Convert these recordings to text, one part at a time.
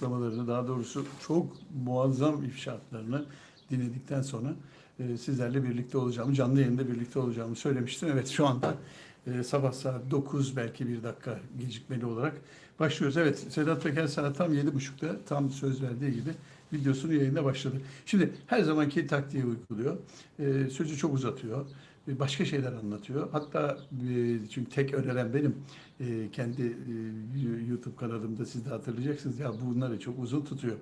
açıklamalarını daha doğrusu çok muazzam ifşaatlarını dinledikten sonra e, sizlerle birlikte olacağımı, canlı yayında birlikte olacağımı söylemiştim. Evet şu anda e, sabah saat 9 belki bir dakika gecikmeli olarak başlıyoruz. Evet Sedat Peker sana tam 7.30'da tam söz verdiği gibi videosunu yayında başladı. Şimdi her zamanki taktiği uyguluyor. E, sözü çok uzatıyor. E, Başka şeyler anlatıyor. Hatta e, çünkü tek öneren benim. E, kendi e, YouTube kanalımda siz de hatırlayacaksınız. Ya bunları çok uzun tutuyor.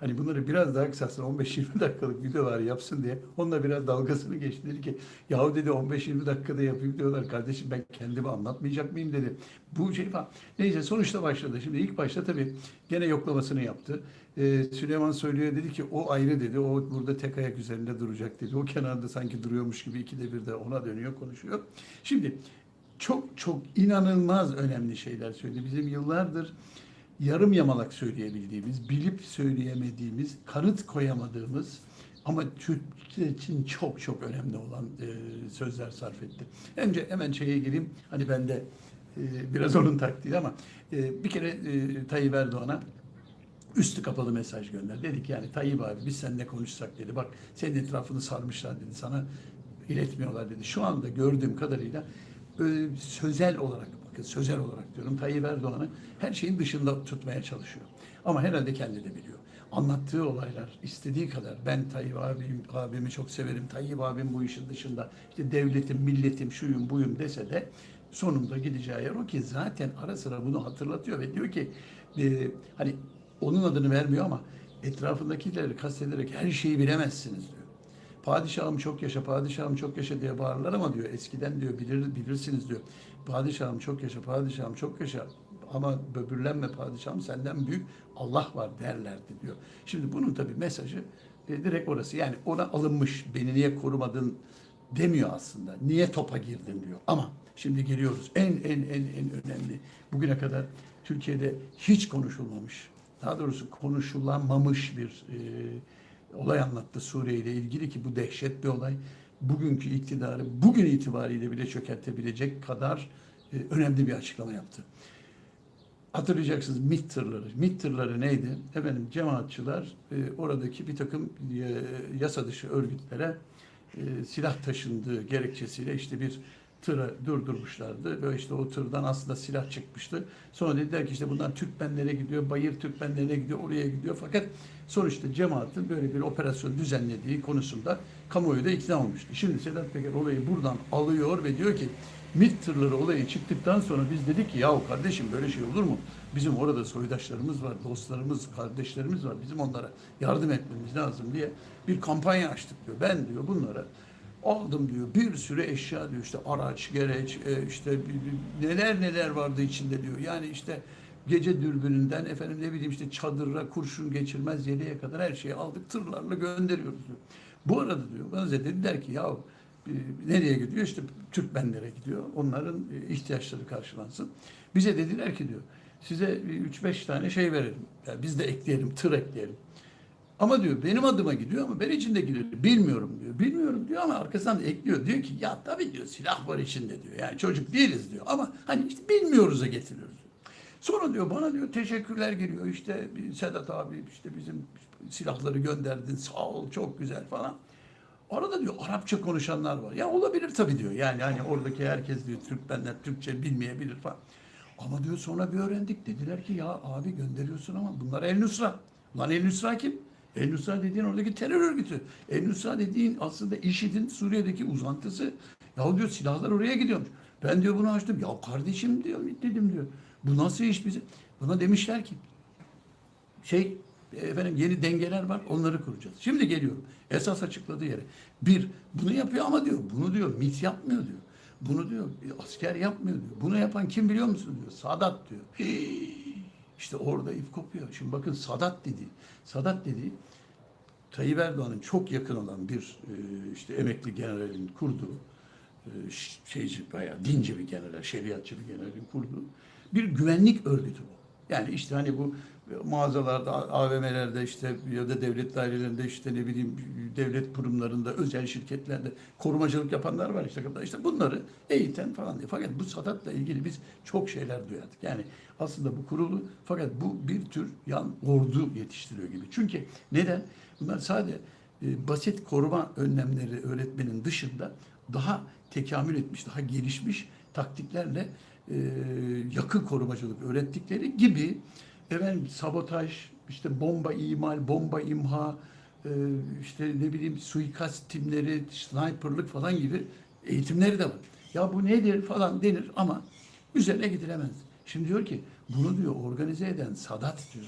Hani bunları biraz daha kısalsın 15-20 dakikalık videolar yapsın diye onunla biraz dalgasını geçti. Dedi ki yahu dedi 15-20 dakikada yapayım diyorlar. Kardeşim ben kendimi anlatmayacak mıyım dedi. Bu şey falan. Neyse sonuçta başladı. Şimdi ilk başta tabii gene yoklamasını yaptı. Ee, Süleyman söylüyor dedi ki o ayrı dedi. O burada tek ayak üzerinde duracak dedi. O kenarda sanki duruyormuş gibi ikide bir de ona dönüyor konuşuyor. Şimdi çok çok inanılmaz önemli şeyler söyledi. Bizim yıllardır yarım yamalak söyleyebildiğimiz, bilip söyleyemediğimiz, kanıt koyamadığımız ama Türkçe için çok çok önemli olan e, sözler sarf etti. Önce hemen şeye gireyim. Hani ben de e, biraz onun taktiği ama e, bir kere e, Tayyip Erdoğan'a üstü kapalı mesaj gönder. Dedik yani Tayyip abi biz seninle konuşsak dedi. Bak senin etrafını sarmışlar dedi. Sana iletmiyorlar dedi. Şu anda gördüğüm kadarıyla sözel olarak bakın sözel olarak diyorum Tayyip Erdoğan'ı her şeyin dışında tutmaya çalışıyor. Ama herhalde kendi de biliyor. Anlattığı olaylar istediği kadar ben Tayyip abim, abimi çok severim. Tayyip abim bu işin dışında işte devletim, milletim, şuyum, buyum dese de sonunda gideceği yer o ki zaten ara sıra bunu hatırlatıyor ve diyor ki e, hani onun adını vermiyor ama etrafındakileri kastederek her şeyi bilemezsiniz diyor. Padişahım çok yaşa, padişahım çok yaşa diye bağırırlar ama diyor eskiden diyor bilir, bilirsiniz diyor. Padişahım çok yaşa, padişahım çok yaşa ama böbürlenme padişahım senden büyük Allah var derlerdi diyor. Şimdi bunun tabii mesajı e, direkt orası. Yani ona alınmış beni niye korumadın demiyor aslında. Niye topa girdin diyor. Ama şimdi geliyoruz en en en en önemli bugüne kadar Türkiye'de hiç konuşulmamış daha doğrusu konuşulamamış bir e, olay anlattı Suriye ile ilgili ki bu dehşet bir olay. Bugünkü iktidarı bugün itibariyle bile çökertebilecek kadar e, önemli bir açıklama yaptı. Hatırlayacaksınız MİT tırları. MİT tırları neydi? Efendim cemaatçılar e, oradaki bir takım e, yasa dışı örgütlere e, silah taşındığı gerekçesiyle işte bir tıra durdurmuşlardı. Böyle işte o tırdan aslında silah çıkmıştı. Sonra dediler ki işte bunlar Türkmenlere gidiyor, Bayır Türkmenlerine gidiyor, oraya gidiyor. Fakat sonuçta cemaatin böyle bir operasyon düzenlediği konusunda kamuoyu da ikna olmuştu. Şimdi Sedat Peker olayı buradan alıyor ve diyor ki MİT tırları olayı çıktıktan sonra biz dedik ki yahu kardeşim böyle şey olur mu? Bizim orada soydaşlarımız var, dostlarımız, kardeşlerimiz var. Bizim onlara yardım etmemiz lazım diye bir kampanya açtık diyor. Ben diyor bunlara aldım diyor bir sürü eşya diyor işte araç, gereç, e, işte neler neler vardı içinde diyor. Yani işte gece dürbününden efendim ne bileyim işte çadırra kurşun geçirmez yeleğe kadar her şeyi aldık tırlarla gönderiyoruz diyor. Bu arada diyor bana dediler ki ya e, nereye gidiyor? İşte Türkmenlere gidiyor. Onların e, ihtiyaçları karşılansın. Bize dediler ki diyor size 3-5 tane şey verelim. Yani biz de ekleyelim, tır ekleyelim. Ama diyor benim adıma gidiyor ama ben içinde gidiyor. Bilmiyorum diyor. Bilmiyorum diyor ama arkasından da ekliyor. Diyor ki ya tabii diyor silah var içinde diyor. Yani çocuk değiliz diyor. Ama hani işte bilmiyoruz'a getiriyoruz. Sonra diyor bana diyor teşekkürler geliyor. İşte Sedat abi işte bizim silahları gönderdin. Sağ ol çok güzel falan. Arada diyor Arapça konuşanlar var. Ya olabilir tabii diyor. Yani hani oradaki herkes diyor Türkmenler Türkçe bilmeyebilir falan. Ama diyor sonra bir öğrendik. Dediler ki ya abi gönderiyorsun ama bunlar El Nusra. Lan El Nusra kim? El Nusra dediğin oradaki terör örgütü. El Nusra dediğin aslında IŞİD'in Suriye'deki uzantısı. Ya diyor silahlar oraya gidiyormuş. Ben diyor bunu açtım. Ya kardeşim diyor dedim diyor. Bu nasıl iş bize? Buna demişler ki şey efendim yeni dengeler var onları kuracağız. Şimdi geliyorum esas açıkladığı yere. Bir bunu yapıyor ama diyor bunu diyor MİT yapmıyor diyor. Bunu diyor asker yapmıyor diyor. Bunu yapan kim biliyor musun diyor. Sadat diyor. Hii. İşte orada ip kopuyor. Şimdi bakın Sadat dedi. Sadat dedi Tayyip Erdoğan'ın çok yakın olan bir e, işte emekli generalin kurduğu e, şeyci bayağı dinci bir general, şeriatçı bir generalin kurduğu bir güvenlik örgütü bu. Yani işte hani bu mağazalarda, AVM'lerde işte ya da devlet dairelerinde işte ne bileyim devlet kurumlarında, özel şirketlerde korumacılık yapanlar var işte. işte bunları eğiten falan diye. Fakat bu Sadat'la ilgili biz çok şeyler duyardık. Yani aslında bu kurulu fakat bu bir tür yan ordu yetiştiriyor gibi. Çünkü neden? Bunlar sadece e, basit koruma önlemleri öğretmenin dışında daha tekamül etmiş, daha gelişmiş taktiklerle e, yakın korumacılık öğrettikleri gibi efendim sabotaj, işte bomba imal, bomba imha, e, işte ne bileyim suikast timleri, sniperlık falan gibi eğitimleri de var. Ya bu nedir falan denir ama üzerine gidilemez. Şimdi diyor ki bunu diyor organize eden Sadat diyor.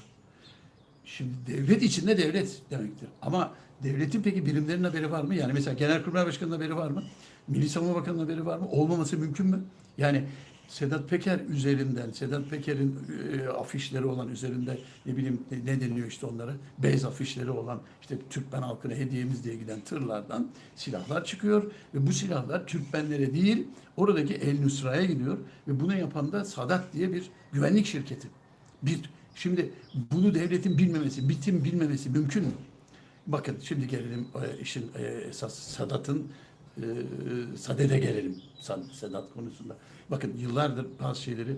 Şimdi devlet içinde devlet demektir. Ama devletin peki birimlerin haberi var mı? Yani mesela Genelkurmay Başkanı'nın haberi var mı? Milli Savunma Bakanı'nın haberi var mı? Olmaması mümkün mü? Yani Sedat Peker üzerinden, Sedat Peker'in e, afişleri olan üzerinde ne bileyim ne, ne deniliyor işte onlara? Bez afişleri olan işte Türkmen halkına hediyemiz diye giden tırlardan silahlar çıkıyor ve bu silahlar Türkmenlere değil oradaki El Nusra'ya gidiyor ve bunu yapan da Sadat diye bir güvenlik şirketi. Bir Şimdi bunu devletin bilmemesi, bitim bilmemesi mümkün mü? Bakın şimdi gelelim e, işin e, esas Sadat'ın e, Sadede gelelim Sedat konusunda. Bakın yıllardır bazı şeyleri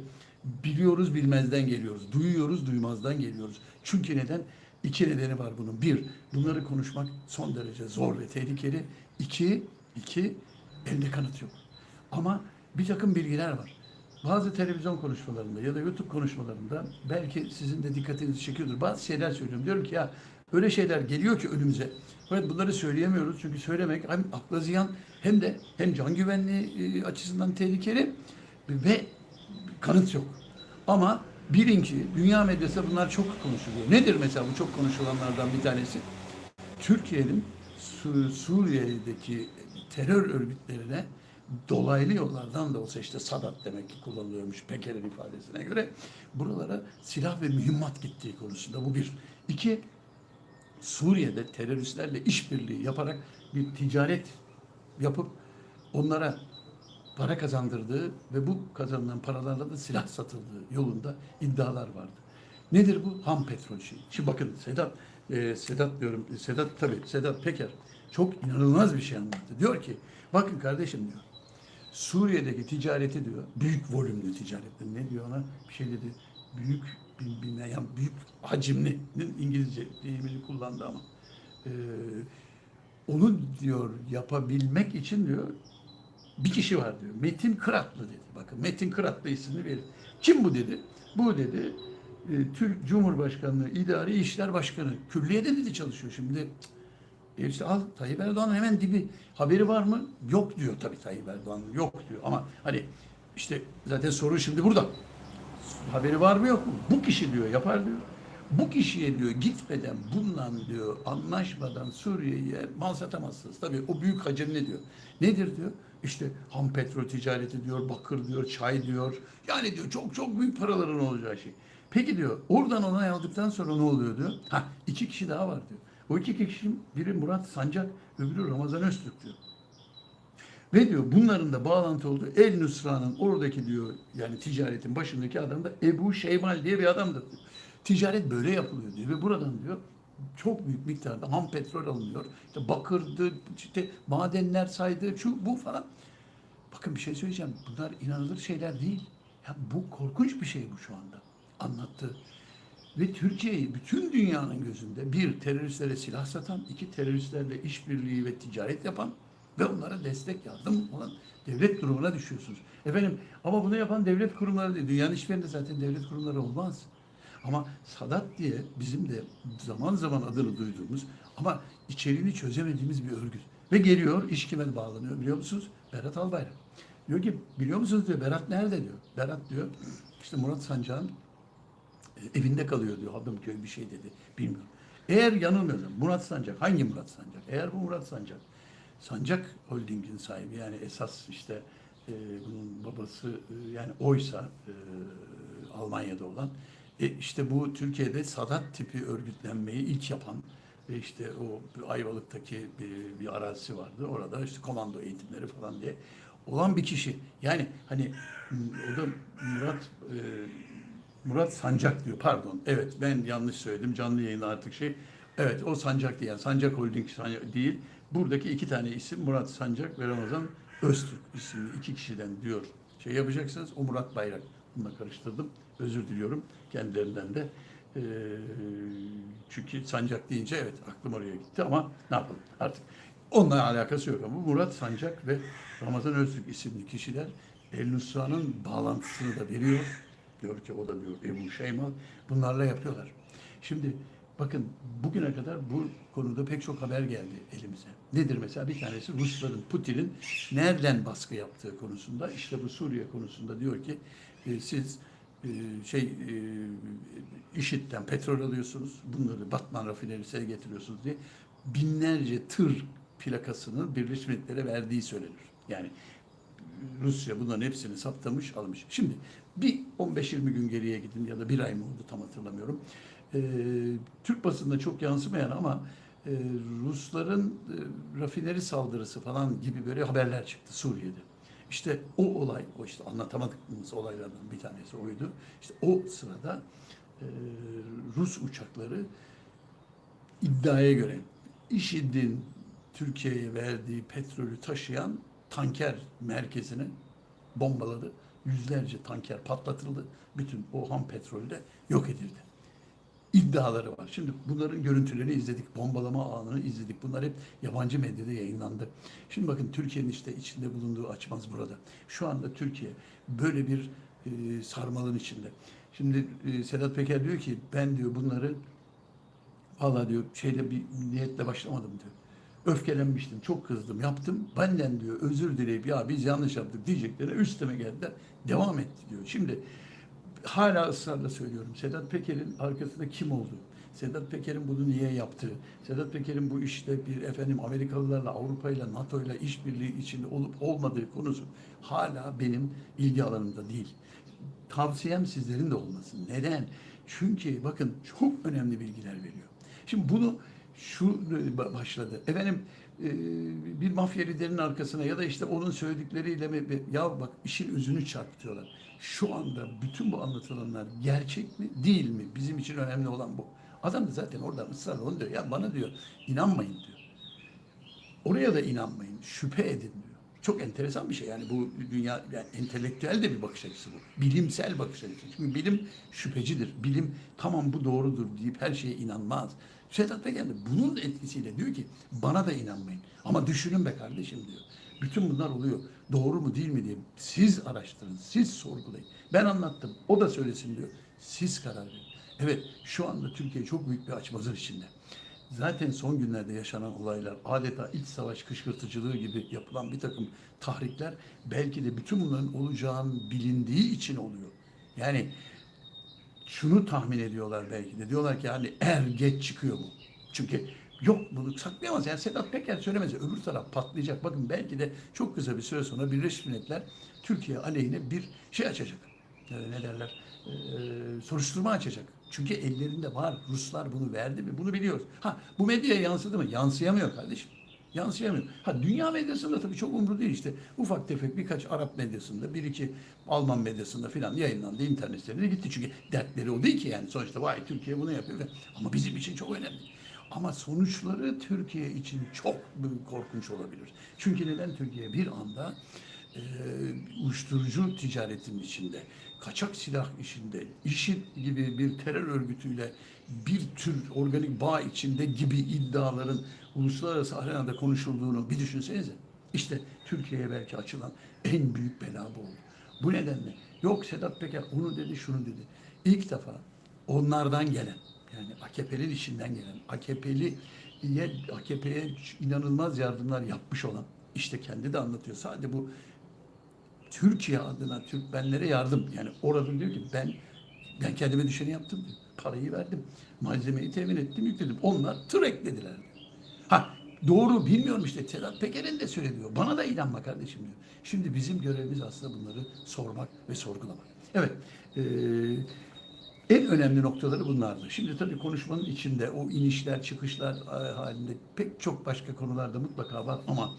biliyoruz bilmezden geliyoruz. Duyuyoruz duymazdan geliyoruz. Çünkü neden? İki nedeni var bunun. Bir, bunları konuşmak son derece zor ve tehlikeli. İki, iki, elde kanıt yok. Ama bir takım bilgiler var. Bazı televizyon konuşmalarında ya da YouTube konuşmalarında belki sizin de dikkatinizi çekiyordur. Bazı şeyler söylüyorum. Diyorum ki ya öyle şeyler geliyor ki önümüze. Evet bunları söyleyemiyoruz çünkü söylemek hem akla ziyan hem de hem can güvenliği e, açısından tehlikeli ve kanıt yok. Ama bilin ki dünya medyası bunlar çok konuşuluyor. Nedir mesela bu çok konuşulanlardan bir tanesi? Türkiye'nin Su- Suriye'deki terör örgütlerine dolaylı yollardan da olsa işte Sadat demek ki kullanılıyormuş Peker'in ifadesine göre buralara silah ve mühimmat gittiği konusunda bu bir. İki, Suriye'de teröristlerle işbirliği yaparak bir ticaret yapıp onlara para kazandırdığı ve bu kazanılan paralarla da silah satıldığı yolunda iddialar vardı. Nedir bu? Ham petrol şeyi. Şimdi bakın Sedat, e, Sedat diyorum, Sedat tabii Sedat Peker çok inanılmaz bir şey anlattı. Diyor ki, bakın kardeşim diyor, Suriye'deki ticareti diyor, büyük volümlü ticaretti. Ne diyor ona? Bir şey dedi, büyük bilmem yani büyük hacimli İngilizce deyimini kullandı ama e, onu diyor yapabilmek için diyor bir kişi var diyor. Metin Kıratlı dedi. Bakın Metin Kıratlı isimli bir. Kim bu dedi? Bu dedi e, Türk Cumhurbaşkanlığı İdari İşler Başkanı. Külliyede dedi çalışıyor şimdi. E işte al Tayyip Erdoğan'ın hemen dibi. Haberi var mı? Yok diyor tabii Tayyip Erdoğan. Yok diyor ama hani işte zaten soru şimdi burada. Haberi var mı yok mu? Bu kişi diyor yapar diyor. Bu kişiye diyor gitmeden bundan diyor anlaşmadan Suriye'ye mal satamazsınız. Tabii o büyük hacim ne diyor? Nedir diyor? İşte ham petrol ticareti diyor, bakır diyor, çay diyor. Yani diyor çok çok büyük paraların olacağı şey. Peki diyor oradan onay aldıktan sonra ne oluyor diyor. Ha iki kişi daha var diyor. O iki kişi biri Murat Sancak, öbürü Ramazan Öztürk diyor. Ve diyor bunların da bağlantı olduğu El Nusra'nın oradaki diyor yani ticaretin başındaki adam da Ebu Şeymal diye bir adamdır diyor. Ticaret böyle yapılıyor diyor ve buradan diyor çok büyük miktarda ham petrol alınıyor. İşte bakırdı, işte madenler saydı, şu bu falan. Bakın bir şey söyleyeceğim. Bunlar inanılır şeyler değil. Ya bu korkunç bir şey bu şu anda anlattığı. Ve Türkiye'yi bütün dünyanın gözünde bir teröristlere silah satan, iki teröristlerle işbirliği ve ticaret yapan ve onlara destek yardım olan devlet durumuna düşüyorsunuz. Efendim ama bunu yapan devlet kurumları değil. Dünyanın hiçbirinde zaten devlet kurumları olmaz. Ama Sadat diye bizim de zaman zaman adını duyduğumuz ama içeriğini çözemediğimiz bir örgüt. Ve geliyor iş kime bağlanıyor biliyor musunuz? Berat Albayrak. Diyor ki biliyor musunuz diyor Berat nerede diyor. Berat diyor işte Murat Sancak'ın e, evinde kalıyor diyor. Hadımköy bir şey dedi. Bilmiyorum. Eğer yanılmıyorsam Murat Sancak hangi Murat Sancak? Eğer bu Murat Sancak Sancak Holding'in sahibi yani esas işte e, bunun babası e, yani oysa e, Almanya'da olan e, işte bu Türkiye'de Sadat tipi örgütlenmeyi ilk yapan ve işte o Ayvalık'taki bir, bir arazisi vardı. Orada işte komando eğitimleri falan diye olan bir kişi. Yani hani o da Murat e, Murat Sancak diyor. Pardon. Evet ben yanlış söyledim. Canlı yayında artık şey. Evet o Sancak diyen. Sancak Holding değil. Buradaki iki tane isim Murat Sancak ve Ramazan Öztürk isimli iki kişiden diyor. Şey yapacaksınız. O Murat Bayrak. Bununla karıştırdım. Özür diliyorum kendilerinden de. Ee, çünkü Sancak deyince evet aklım oraya gitti ama ne yapalım artık. Onunla alakası yok ama Murat Sancak ve Ramazan Öztürk isimli kişiler El Nusra'nın bağlantısını da veriyor. Diyor ki o da diyor Ebu Şeymal. Bunlarla yapıyorlar. Şimdi bakın bugüne kadar bu konuda pek çok haber geldi elimize. Nedir mesela bir tanesi Rusların, Putin'in nereden baskı yaptığı konusunda. İşte bu Suriye konusunda diyor ki e, siz e, şey e, IŞİD'den petrol alıyorsunuz. Bunları Batman rafinerisine getiriyorsunuz diye binlerce tır plakasını Birleşmiş Milletler'e verdiği söylenir. Yani Rusya bunların hepsini saptamış, almış. Şimdi bir 15-20 gün geriye gidin ya da bir ay mı oldu tam hatırlamıyorum. Ee, Türk basında çok yansımayan ama e, Rusların e, rafineri saldırısı falan gibi böyle haberler çıktı Suriye'de. İşte o olay, o işte anlatamadığımız olaylardan bir tanesi oydu. İşte o sırada e, Rus uçakları iddiaya göre IŞİD'in Türkiye'ye verdiği petrolü taşıyan tanker merkezini bombaladı. Yüzlerce tanker patlatıldı. Bütün o ham petrol de yok edildi. İddiaları var. Şimdi bunların görüntülerini izledik. Bombalama anını izledik. Bunlar hep yabancı medyada yayınlandı. Şimdi bakın Türkiye'nin işte içinde bulunduğu açmaz burada. Şu anda Türkiye böyle bir e, sarmalın içinde. Şimdi e, Sedat Peker diyor ki ben diyor bunları Vallahi diyor şeyle bir niyetle başlamadım diyor. Öfkelenmiştim, çok kızdım, yaptım. Benden diyor özür dileyip ya biz yanlış yaptık diyeceklerine üstüme geldiler. Devam etti diyor. Şimdi hala ısrarla söylüyorum. Sedat Peker'in arkasında kim olduğu, Sedat Peker'in bunu niye yaptığı, Sedat Peker'in bu işte bir efendim Amerikalılarla, Avrupa'yla, NATO'yla işbirliği içinde olup olmadığı konusu hala benim ilgi alanımda değil. Tavsiyem sizlerin de olmasın. Neden? Çünkü bakın çok önemli bilgiler veriyor. Şimdi bunu şu başladı. Efendim e, bir mafya liderinin arkasına ya da işte onun söyledikleriyle mi ya bak işin özünü çarpıtıyorlar. Şu anda bütün bu anlatılanlar gerçek mi değil mi? Bizim için önemli olan bu. Adam da zaten oradan ısrarla onu diyor. Ya bana diyor inanmayın diyor. Oraya da inanmayın. Şüphe edin diyor. Çok enteresan bir şey yani bu dünya yani entelektüel de bir bakış açısı bu. Bilimsel bakış açısı. Çünkü bilim şüphecidir. Bilim tamam bu doğrudur deyip her şeye inanmaz. Sedat Peker de bunun etkisiyle diyor ki bana da inanmayın. Ama düşünün be kardeşim diyor. Bütün bunlar oluyor. Doğru mu değil mi diye siz araştırın, siz sorgulayın. Ben anlattım, o da söylesin diyor. Siz karar verin. Evet, şu anda Türkiye çok büyük bir açmazın içinde. Zaten son günlerde yaşanan olaylar adeta iç savaş kışkırtıcılığı gibi yapılan bir takım tahrikler belki de bütün bunların olacağının bilindiği için oluyor. Yani şunu tahmin ediyorlar belki de. Diyorlar ki hani er geç çıkıyor bu. Çünkü yok bunu saklayamaz. Yani Sedat Peker söylemez. Öbür taraf patlayacak. Bakın belki de çok kısa bir süre sonra Birleşmiş Milletler Türkiye aleyhine bir şey açacak. Ee, ne derler? Ee, soruşturma açacak. Çünkü ellerinde var. Ruslar bunu verdi mi? Bunu biliyoruz. Ha bu medyaya yansıdı mı? Yansıyamıyor kardeşim. Yansıyamıyor. Ha dünya medyasında tabii çok umru değil işte. Ufak tefek birkaç Arap medyasında, bir iki Alman medyasında filan yayınlandı. internet sitelerine gitti. Çünkü dertleri o değil ki yani. Sonuçta vay Türkiye bunu yapıyor. Ama bizim için çok önemli. Ama sonuçları Türkiye için çok korkunç olabilir. Çünkü neden Türkiye bir anda e, uyuşturucu ticaretinin içinde, kaçak silah işinde, IŞİD gibi bir terör örgütüyle bir tür organik bağ içinde gibi iddiaların uluslararası arenada konuşulduğunu bir düşünsenize. İşte Türkiye'ye belki açılan en büyük bela bu oldu. Bu nedenle yok Sedat Peker onu dedi şunu dedi. İlk defa onlardan gelen yani AKP'nin içinden gelen AKP'liye AKP'ye inanılmaz yardımlar yapmış olan işte kendi de anlatıyor. Sadece bu Türkiye adına Türkmenlere yardım. Yani orada diyor ki ben ben kendime düşeni yaptım diyor. Parayı verdim. Malzemeyi temin ettim, yükledim. Onlar tır eklediler. Ha doğru bilmiyorum işte Sedat Peker'in de söylediyor. Bana da inanma kardeşim diyor. Şimdi bizim görevimiz aslında bunları sormak ve sorgulamak. Evet. Eee en önemli noktaları bunlardı. Şimdi tabii konuşmanın içinde o inişler çıkışlar e, halinde pek çok başka konular da mutlaka var ama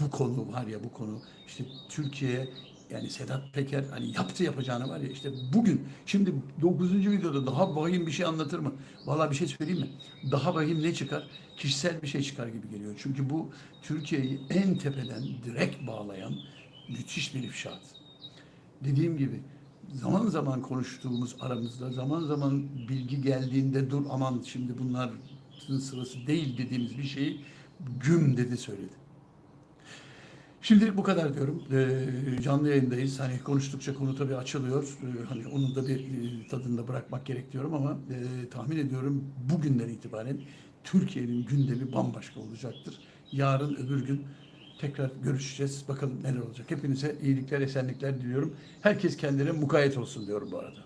bu konu var ya bu konu işte Türkiye yani Sedat Peker hani yaptı yapacağını var ya işte bugün şimdi 9. videoda daha vahim bir şey anlatır mı? Vallahi bir şey söyleyeyim mi? Daha vahim ne çıkar? Kişisel bir şey çıkar gibi geliyor. Çünkü bu Türkiye'yi en tepeden direkt bağlayan müthiş bir ifşaat. Dediğim gibi zaman zaman konuştuğumuz aramızda zaman zaman bilgi geldiğinde dur aman şimdi bunların sırası değil dediğimiz bir şeyi güm dedi söyledi. Şimdilik bu kadar diyorum. Ee, canlı yayındayız. Hani konuştukça konu tabii açılıyor. Ee, hani onun da bir e, tadında bırakmak gerek diyorum ama e, tahmin ediyorum bugünden itibaren Türkiye'nin gündemi bambaşka olacaktır. Yarın öbür gün tekrar görüşeceğiz. Bakalım neler olacak. Hepinize iyilikler, esenlikler diliyorum. Herkes kendine mukayyet olsun diyorum bu arada.